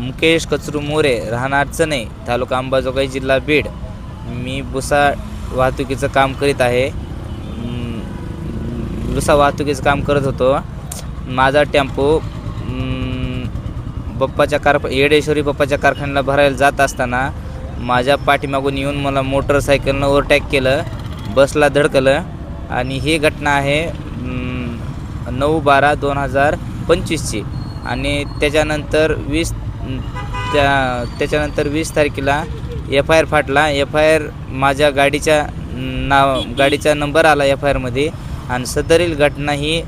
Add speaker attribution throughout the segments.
Speaker 1: मुकेश कचरू मोरे राहणार चणे तालुका अंबाजोगाई जिल्हा बीड. मी भुसा वाहतुकीचं काम करीत आहे. भुसा बुसा वाहतुकीचं काम करत होतो. माझा टेम्पो बप्पाच्या कार येडेश्वरी बप्पाच्या कारखान्याला भरायला जात असताना माझ्या पाठीमागून येऊन मला मोटरसायकलनं ओव्हरटॅक केलं बसला धडकलं आणि ही घटना आहे नऊ बारा दोन हजार पंचवीसची. आणि त्याच्यानंतर वीस त्या त्याच्यानंतर वीस तारखेला एफ आय आर फाटला. एफ आय आर माझ्या गाडीच्या नाव गाडीचा नंबर आला एफ आय आरमध्ये आणि सदरील घटना ही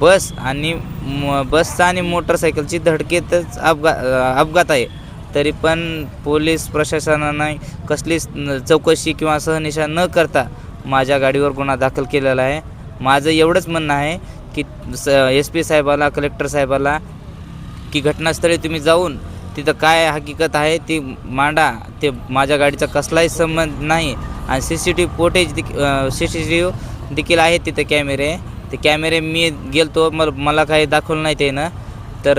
Speaker 1: बस आणि म बसचा आणि मोटरसायकलची धडकेतच अपघा अपघात आहे. तरी पण पोलीस प्रशासनानं कसलीच चौकशी किंवा सहनिशा न करता माझ्या गाडीवर गुन्हा दाखल केलेला आहे. माझं एवढंच म्हणणं आहे की स एस पी साहेबाला कलेक्टर साहेबाला की घटनास्थळी तुम्ही जाऊन तिथं काय हकीकत आहे ती मांडा. ते माझ्या गाडीचा कसलाही संबंध नाही. आणि C C T V footage C C T V देखील आहेत तिथं कॅमेरे. ते कॅमेरे मी गेलतो मग मला काही दाखवलं नाही त्यानं. तर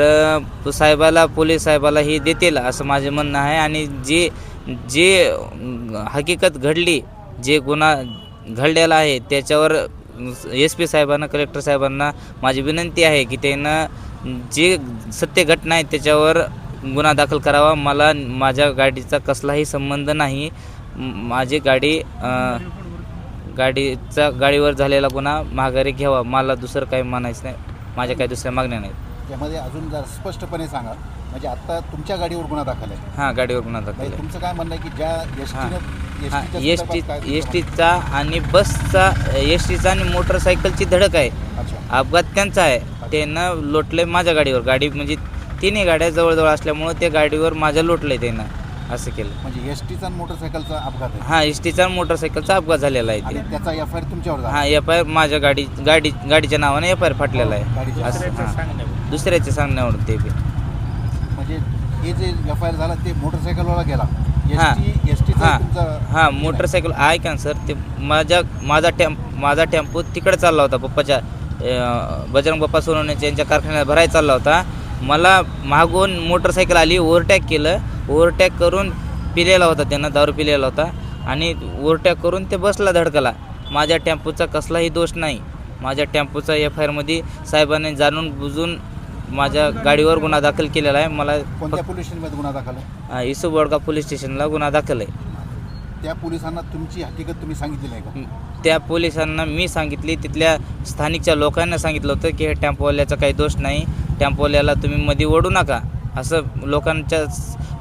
Speaker 1: साहेबाला पोलीस साहेबाला हे देतील असं माझे म्हणणं आहे. आणि जे जे हकीकत घडली जे गुन्हा घडलेला आहे त्याच्यावर एस पी साहेबांना कलेक्टर साहेबांना माझी विनंती आहे की त्यानं जे सत्य घटना आहे त्याच्यावर गुन्हा दाखल करावा. मला माझ्या गाडीचा कसलाही संबंध नाही. माझी गाडी गाडीचा गाडीवर झालेला गुन्हा माघारी घ्यावा. मला दुसरं काही म्हणायचं नाही. माझ्या काही दुसऱ्या मागण्या नाहीत.
Speaker 2: यामध्ये अजून जर स्पष्टपणे सांगा म्हणजे आता तुमच्या गाडीवर गुन्हा दाखल आहे.
Speaker 1: हां गाडीवर गुन्हा दाखल
Speaker 2: म्हणजे
Speaker 1: आहे.
Speaker 2: तुमचं काय म्हणणं आहे की ज्या एस
Speaker 1: टी एस टीचा आणि बसचा एस टीचा आणि मोटरसायकलची धडक आहे. अपघात त्यांचा आहे. त्यानं लोटले माझ्या गाडीवर. गाडी म्हणजे तिन्ही गाड्या जवळजवळ असल्यामुळं त्या गाडीवर माझ्या लोटलं त्यानं असं केलं.
Speaker 2: म्हणजे एस टीचा मोटरसायकलचा अपघात आहे.
Speaker 1: हां एस टीचा मोटरसायकलचा अपघात झालेला आहे
Speaker 2: आणि
Speaker 1: ते.
Speaker 2: त्याचा एफ आय आर तुमच्यावर झाला.
Speaker 1: हां एफ आय आर माझ्या गाडी गाडी गाडीच्या नावाने एफ आय आर फाटलेला आहे.
Speaker 2: गाडीच्या
Speaker 1: असं हां. दुसऱ्याच्या सांगण्यावर ते बी.
Speaker 2: म्हणजे हे जे एफ आय आर झाला ते मोटरसायकलवाला गेला.
Speaker 1: हां.
Speaker 2: एस टी एस टीचा
Speaker 1: हां.
Speaker 2: तुमचा
Speaker 1: हां मोटरसायकल ऐका ना सर? ते माझ्या माझा टेम्प माझा टेम्पो तिकडे चालला होता. पप्पाच्या अं, बजरंग बाप्पा सोनवण्याच्या यांच्या कारखान्यात भरायला चालला होता. मला मागून मोटरसायकल आली ओव्हरटॅक केलं. ओव्हरटॅक करून पिलेला होता त्यानं दारू पिलेला होता. आणि ओव्हरटॅक करून ते बसला धडकला. माझ्या टेम्पोचा कसलाही दोष नाही. माझ्या टेम्पोचा एफ आय आरमध्ये साहेबांनी जाणून बुजून माझ्या गाडीवर गुन्हा दाखल केलेला आहे. मला
Speaker 2: कोणत्या पोलीस स्टेशनमध्ये गुन्हा दाखल आहे?
Speaker 1: अं, इसू बोडगा पोलीस स्टेशनला गुन्हा दाखल आहे.
Speaker 2: त्या पोलिसांना तुमची हकीकत तुम्ही सांगितलेली आहे का?
Speaker 1: त्या पोलिसांना मी सांगितली. तिथल्या स्थानिकच्या लोकांना सांगितलं होतं की हे टेम्पोवाल्याचा काही दोष नाही. टेम्पोवाल्याला तुम्ही मध्ये ओढू नका. असं लोकांच्या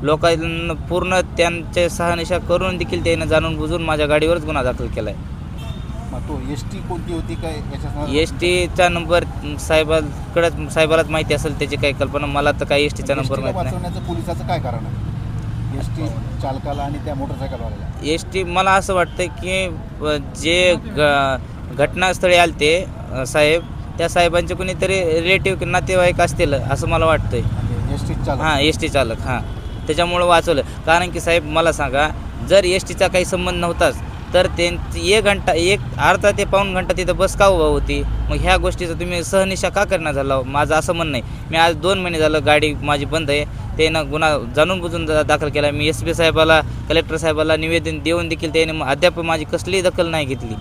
Speaker 1: लोकांना पूर्ण त्यांच्या शहानिशा करून देखील त्यानं जाणून बुजून माझ्या गाडीवरच गुन्हा दाखल केला आहे
Speaker 2: तो एस टी कोणती होती काय
Speaker 1: एस टीचा नंबर साहेबाकडंच साहेबालाच माहिती असेल त्याची काही कल्पना. मला तर काही एस टीचा नंबर माहीत नाही.
Speaker 2: पोलिसाचं काय कारण आहे? एस टी चालकाला आणि त्या मोटरसायकलवाल्याला.
Speaker 1: एस टी मला असं वाटतं की जे घटनास्थळी आलते अ, साहेब त्या साहेबांचे कोणीतरी रिलेटिव्ह नातेवाईक असतील असं मला वाटतंय.
Speaker 2: एस टी चालक.
Speaker 1: हां एस टी चालक हां. त्याच्यामुळं वाचवलं. कारण की साहेब मला सांगा जर एस टीचा काही संबंध नव्हताच तर त्यांची एक घंटा एक अर्धा ते पाऊण घंटा तिथं बस का उभा होती? मग ह्या गोष्टीचा तुम्ही सहनिशा का करणार झाला? माझं असं म्हणणं आहे. मी आज दोन महिने झालं गाडी माझी बंद आहे. त्यानं गुन्हा जाणून बुजून दाखल केला. मी एस पी साहेबाला कलेक्टर साहेबाला निवेदन देऊन देखील त्याने अद्याप माझी कसलीही दखल नाही घेतली.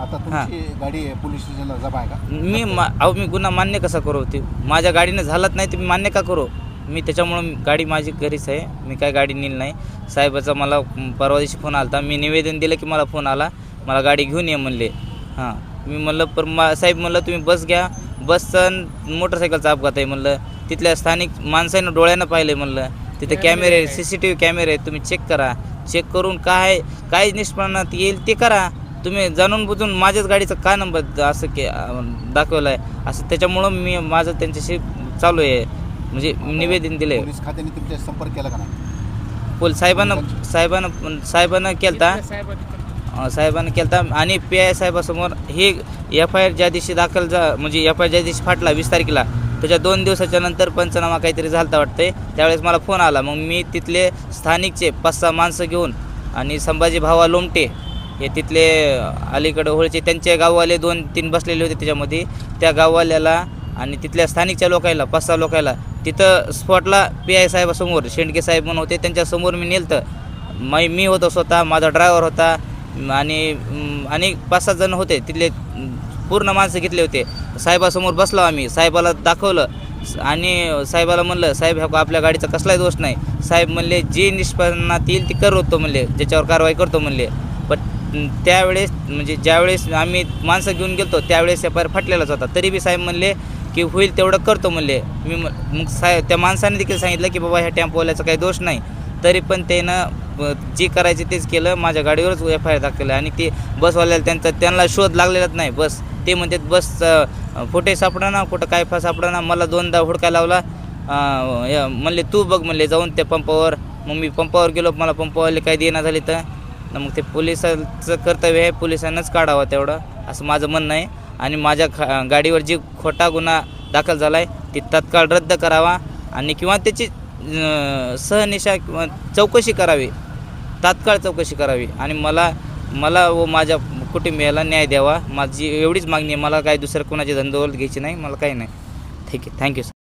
Speaker 2: आता तुमची गाडी पोलीस स्टेशनला जमा आहे का
Speaker 1: मी मा अहो मी गुन्हा मान्य कसा करू? ते माझ्या गाडीनं झालंच नाही तर मी मान्य का करू? मी त्याच्यामुळं गाडी माझी घरीच आहे. मी काय गाडी नेली नाही. साहेबाचा मला परवा दिवशी फोन आला होता मी निवेदन दिलं की मला फोन आला. मला गाडी घेऊन ये म्हणले. हां. मी म्हणलं पर मा साहेब म्हणलं तुम्ही बस घ्या. बसचा आणि मोटरसायकलचा अपघात आहे. म्हणलं. तिथल्या स्थानिक माणसानं डोळ्यानं पाहिलं आहे म्हणलं. तिथे कॅमेरे सी सी टी व्ही कॅमेरे आहेत. तुम्ही चेक करा. चेक करून काय काय निष्पन्नात येईल ते करा. तुम्ही जाणून बुजून माझ्याच गाडीचा का नंबर असं के दाखवलं आहे असं त्याच्यामुळं मी माझं त्यांच्याशी चालू आहे. म्हणजे निवेदन दिलं आहे
Speaker 2: पोलीस खात्याने तुमच्या संपर्क केला का नाही?
Speaker 1: पोल साहेबांना साहेबांना साहेबांना केलता. अं, साहेबांना केलता. आणि पी आय साहेबासमोर हे एफ आय आर ज्या दिवशी दाखल जा म्हणजे एफ आय आर ज्या दिवशी फाटला वीस तारखेला. त्याच्या दोन दिवसाच्या नंतर पंचनामा काहीतरी झालता वाटतंय. त्यावेळेस मला फोन आला. मग मी तिथले स्थानिकचे पाच सहा माणसं घेऊन आणि संभाजी भावा लोमटे हे तिथले अलीकडं होळचे त्यांचे गाववाले दोन तीन बसलेले होते त्याच्यामध्ये. त्या गाववाल्याला आणि तिथल्या स्थानिकच्या लोकायला पाच सहा लोकायला तिथं स्पॉटला पी आय साहेबासमोर शेंडके साहेब म्हणून होते. त्यांच्यासमोर मी नेलतं. मै मी होतो स्वतः माझा ड्रायव्हर होता आणि आणि पाच सात जण होते. तिथले पूर्ण माणसं घेतले होते. साहेबासमोर बसलो आम्ही. साहेबाला दाखवलं आणि साहेबाला म्हणलं साहेब ह्या आपल्या गाडीचा कसलाही दोष नाही. साहेब म्हणले जे निष्पन्नात येईल ती करतो म्हणले ज्याच्यावर कारवाई करतो म्हणले. त्यावेळेस म्हणजे ज्यावेळेस आम्ही माणसं घेऊन गेलो त्यावेळेस एफ फाटलेलाच होता. तरी बी साहेब म्हणले की होईल तेवढं करतो म्हणले. मी मग साहेब त्या माणसाने देखील सांगितलं की बाबा ह्या टेम्पोवाल्याचा काही दोष नाही. तरी पण त्यानं जे करायचे तेच केलं. माझ्या गाडीवरच एफ आय आर दाखवलं आणि ते बसवाल्याला त्यांचा त्यांना शोध लागलेलाच नाही. बस ते म्हणतात बस फुटे सापडा कुठं काय फा सापडा मला दोनदा हुडका लावला. या- म्हणले तू बघ म्हणले जाऊन त्या पंपावर. मग मी पंपावर गेलो. मला पंपावाले काही देणं झाले तर? ना मग ते पोलिसांचं कर्तव्य आहे पोलिसांनाच काढावं तेवढं असं माझं म्हणणं आहे. आणि माझ्या खा गाडीवर जी खोटा गुन्हा दाखल झाला आहे ती तत्काळ रद्द करावा आणि किंवा त्याची सहनिशा किंवा चौकशी करावी. तात्काळ चौकशी करावी. आणि मला मला व माझ्या कुटुंबियाला न्याय द्यावा. माझी एवढीच मागणी आहे. मला काही दुसरं कोणाची धंदोल घ्यायची नाही. मला काही नाही. ठीक आहे. थँक्यू